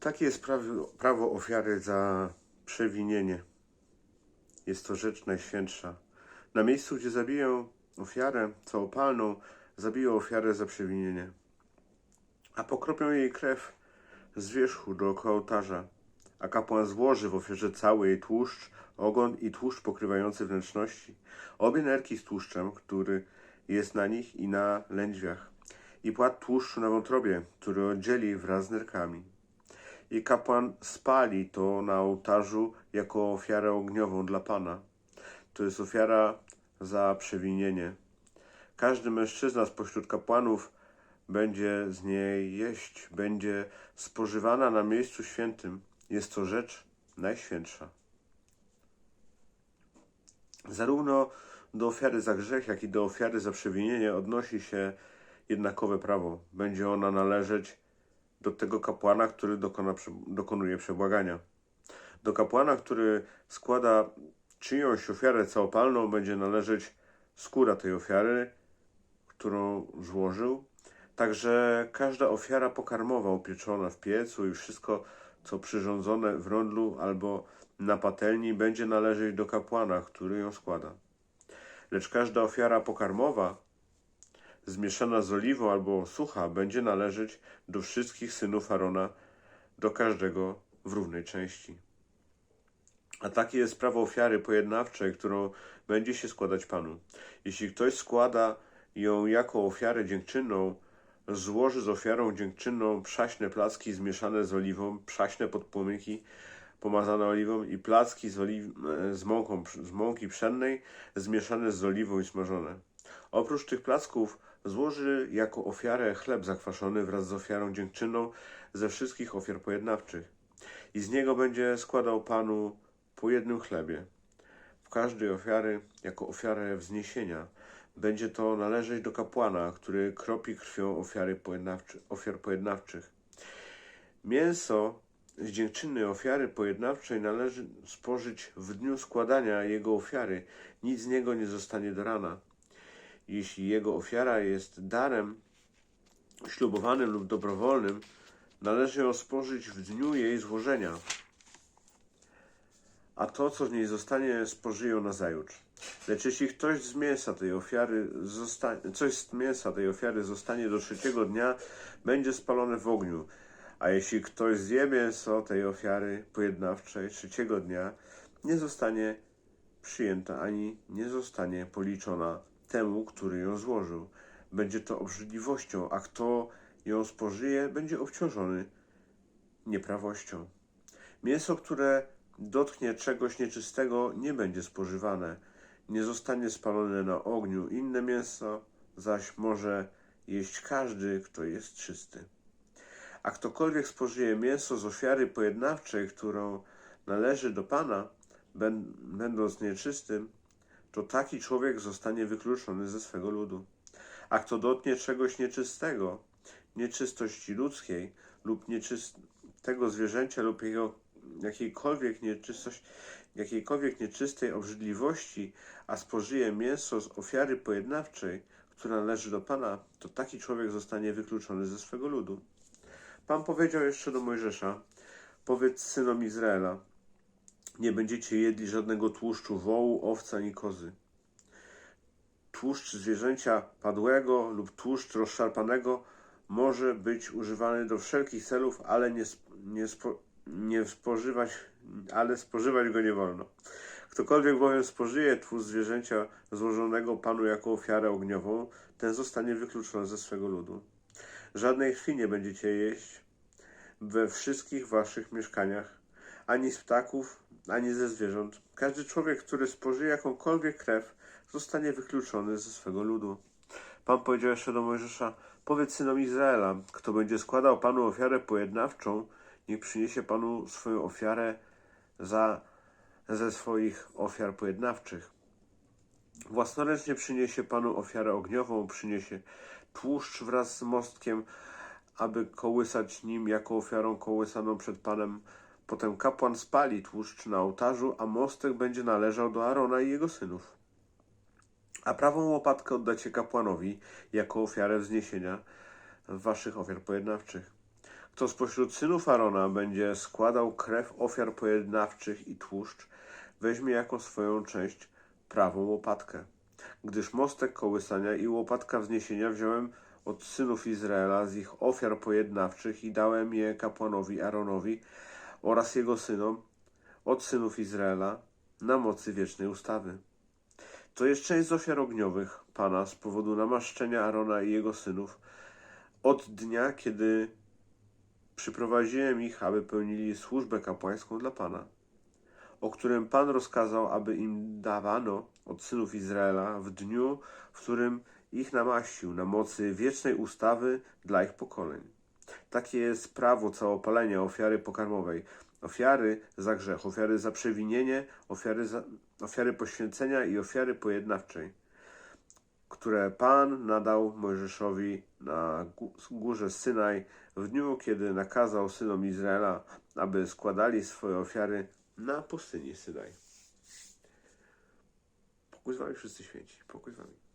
Takie jest prawo, prawo ofiary za przewinienie. Jest to rzecz najświętsza. Na miejscu, gdzie zabiją ofiarę całopalną, zabiją ofiarę za przewinienie. A pokropią jej krew z wierzchu dookoła ołtarza. A kapłan złoży w ofierze cały jej tłuszcz, ogon i tłuszcz pokrywający wnętrzności. Obie nerki z tłuszczem, który jest na nich i na lędźwiach. I płat tłuszczu na wątrobie, który oddzieli wraz z nerkami. I kapłan spali to na ołtarzu jako ofiarę ogniową dla Pana. To jest ofiara za przewinienie. Każdy mężczyzna spośród kapłanów będzie z niej jeść, będzie spożywana na miejscu świętym. Jest to rzecz najświętsza. Zarówno do ofiary za grzech, jak i do ofiary za przewinienie odnosi się jednakowe prawo. Będzie ona należeć do tego kapłana, który dokona, dokonuje przebłagania. Do kapłana, który składa czyjąś ofiarę całopalną, będzie należeć skóra tej ofiary, którą złożył. Także każda ofiara pokarmowa upieczona w piecu i wszystko, co przyrządzone w rondlu albo na patelni, będzie należeć do kapłana, który ją składa. Lecz każda ofiara pokarmowa, zmieszana z oliwą albo sucha, będzie należeć do wszystkich synów Arona, do każdego w równej części. A takie jest prawo ofiary pojednawczej, którą będzie się składać Panu. Jeśli ktoś składa ją jako ofiarę dziękczynną, złoży z ofiarą dziękczynną przaśne placki zmieszane z oliwą, przaśne podpłomyki pomazane oliwą i placki z, oliw, z, mąką, z mąki pszennej zmieszane z oliwą i smażone. Oprócz tych placków złoży jako ofiarę chleb zakwaszony wraz z ofiarą dziękczynną ze wszystkich ofiar pojednawczych. I z niego będzie składał Panu po jednym chlebie. W każdej ofiary, jako ofiarę wzniesienia, będzie to należeć do kapłana, który kropi krwią ofiary pojednawczy, ofiar pojednawczych. Mięso z dziękczynnej ofiary pojednawczej należy spożyć w dniu składania jego ofiary. Nic z niego nie zostanie do rana. Jeśli jego ofiara jest darem ślubowanym lub dobrowolnym, należy ją spożyć w dniu jej złożenia, a to, co w niej zostanie, spożyją nazajutrz. Lecz jeśli ktoś z mięsa tej ofiary zostanie, coś z mięsa tej ofiary zostanie do trzeciego dnia, będzie spalone w ogniu. A jeśli ktoś zje mięso tej ofiary pojednawczej trzeciego dnia, nie zostanie przyjęta ani nie zostanie policzona temu, który ją złożył. Będzie to obrzydliwością, a kto ją spożyje, będzie obciążony nieprawością. Mięso, które dotknie czegoś nieczystego, nie będzie spożywane, nie zostanie spalone na ogniu. Inne mięso zaś może jeść każdy, kto jest czysty. A ktokolwiek spożyje mięso z ofiary pojednawczej, którą należy do Pana, będąc nieczystym, to taki człowiek zostanie wykluczony ze swego ludu. A kto dotknie czegoś nieczystego, nieczystości ludzkiej lub nieczystego zwierzęcia lub jego jakiejkolwiek, nieczystość, jakiejkolwiek nieczystej obrzydliwości, a spożyje mięso z ofiary pojednawczej, która należy do Pana, to taki człowiek zostanie wykluczony ze swego ludu. Pan powiedział jeszcze do Mojżesza: Powiedz synom Izraela: Nie będziecie jedli żadnego tłuszczu wołu, owca ani kozy. Tłuszcz zwierzęcia padłego lub tłuszcz rozszarpanego może być używany do wszelkich celów, ale nie, nie, spo, nie spożywać, ale spożywać go nie wolno. Ktokolwiek bowiem spożyje tłuszcz zwierzęcia złożonego Panu jako ofiarę ogniową, ten zostanie wykluczony ze swego ludu. Żadnej krwi nie będziecie jeść we wszystkich waszych mieszkaniach, ani z ptaków, ani ze zwierząt. Każdy człowiek, który spożyje jakąkolwiek krew, zostanie wykluczony ze swego ludu. Pan powiedział jeszcze do Mojżesza, powiedz synom Izraela, kto będzie składał Panu ofiarę pojednawczą, niech przyniesie Panu swoją ofiarę za, ze swoich ofiar pojednawczych. Własnoręcznie przyniesie Panu ofiarę ogniową, przyniesie tłuszcz wraz z mostkiem, aby kołysać nim jako ofiarą kołysaną przed Panem. Potem kapłan spali tłuszcz na ołtarzu, a mostek będzie należał do Arona i jego synów. A prawą łopatkę oddacie kapłanowi jako ofiarę wzniesienia waszych ofiar pojednawczych. Kto spośród synów Arona będzie składał krew ofiar pojednawczych i tłuszcz, weźmie jako swoją część prawą łopatkę. Gdyż mostek kołysania i łopatka wzniesienia wziąłem od synów Izraela z ich ofiar pojednawczych i dałem je kapłanowi Aaronowi oraz jego synom od synów Izraela na mocy wiecznej ustawy. To jest część z ofiar ogniowych Pana z powodu namaszczenia Arona i jego synów od dnia, kiedy przyprowadziłem ich, aby pełnili służbę kapłańską dla Pana, o którym Pan rozkazał, aby im dawano od synów Izraela w dniu, w którym ich namaścił na mocy wiecznej ustawy dla ich pokoleń. Takie jest prawo całopalenia ofiary pokarmowej, ofiary za grzech, ofiary za przewinienie, ofiary, za, ofiary poświęcenia i ofiary pojednawczej, które Pan nadał Mojżeszowi na gó- górze Synaj w dniu, kiedy nakazał synom Izraela, aby składali swoje ofiary na pustyni Synaj. Pokój z wami wszyscy święci. Pokój z wami.